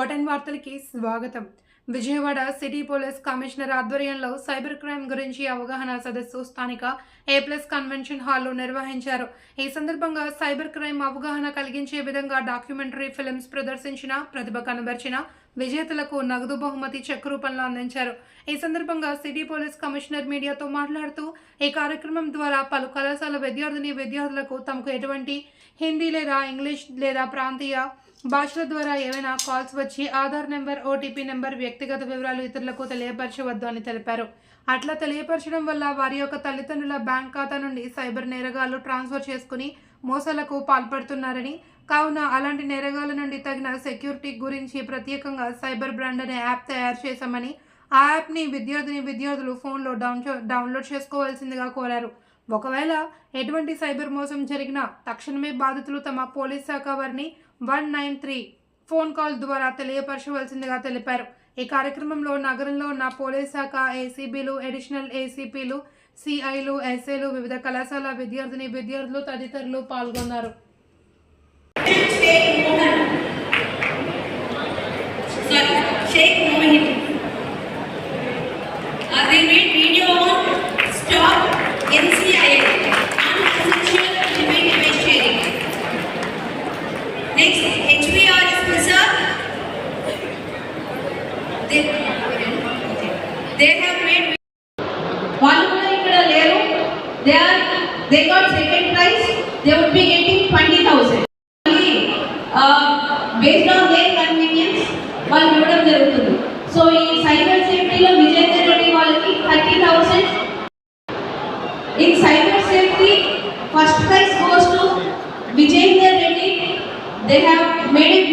RN వార్తలకి స్వాగతం. Vijayawada city police commissioner ఆధ్వర్యంలో సైబర్ క్రైమ్ గురించి అవగాహన సదస్సు స్థానిక ఏ ప్లస్ కన్వెన్షన్ హాల్లో నిర్వహించారు. ఈ సందర్భంగా సైబర్ క్రైమ్ అవగాహన కలిగించే విధంగా డాక్యుమెంటరీ ఫిల్మ్స్ ప్రదర్శించిన ప్రతిభ కనబర్చిన విజేతలకు నగదు బహుమతి చెక్ రూపంలో అందించారు. ఈ సందర్భంగా సిటీ పోలీస్ కమిషనర్ మీడియాతో మాట్లాడుతూ ఈ కార్యక్రమం ద్వారా పలు కళాశాల విద్యార్థిని విద్యార్థులకు తమకు ఎటువంటి హిందీ లేదా ఇంగ్లీష్ లేదా ప్రాంతీయ భాషల ద్వారా ఏవైనా కాల్స్ వచ్చి ఆధార్ నెంబర్ ఓటీపీ నెంబర్ వ్యక్తిగత వివరాలు ఇతరులకు తెలియపరచవద్దు అని తెలిపారు. అట్లా తెలియపరచడం వల్ల వారి యొక్క తల్లిదండ్రుల బ్యాంక్ ఖాతా నుండి సైబర్ నేరగాళ్ళు ట్రాన్స్ఫర్ చేసుకుని మోసాలకు పాల్పడుతున్నారని కావున అలాంటి నేరగాళ్ళ నుండి తగిన సెక్యూరిటీ గురించి ప్రత్యేకంగా సైబర్ బ్రాండ్ అనే యాప్ తయారు చేశామని ఆ యాప్ని విద్యార్థిని విద్యార్థులు ఫోన్లో డౌన్ డౌన్లోడ్ చేసుకోవాల్సిందిగా కోరారు. ఒకవేళ ఎటువంటి సైబర్ మోసం జరిగినా తక్షణమే బాధితులు తమ పోలీస్ శాఖ వారిని one nine three phone call ద్వారా తెలియపరచవలసిందిగా తెలిపారు. ఈ కార్యక్రమంలో నగరంలో ఉన్న పోలీస్ శాఖ ఏసీబీలు అడిషనల్ ఏసీపీలు సిఐలు ఎస్ఏలు వివిధ కళాశాల విద్యార్థిని విద్యార్థులు తదితరులు పాల్గొన్నారు. Sheikh Mohan. Sorry, Sheikh Mohan. Uh, they made video on stop NCIL, unessential limit image sharing. Next, HBRS Prasad. They, they have made వాళ్ళు కూడా ఇక్కడ లేరు they are they got second prize they would be getting twenty thousand based on their convenience వాళ్ళు ఇవ్వడం జరుగుతుంది. So ఈ cyber సేఫ్టీలో Vijender Reddy వాళ్ళకి thirty thousand in cyber safety first prize goes to Vijender Reddy. They have made it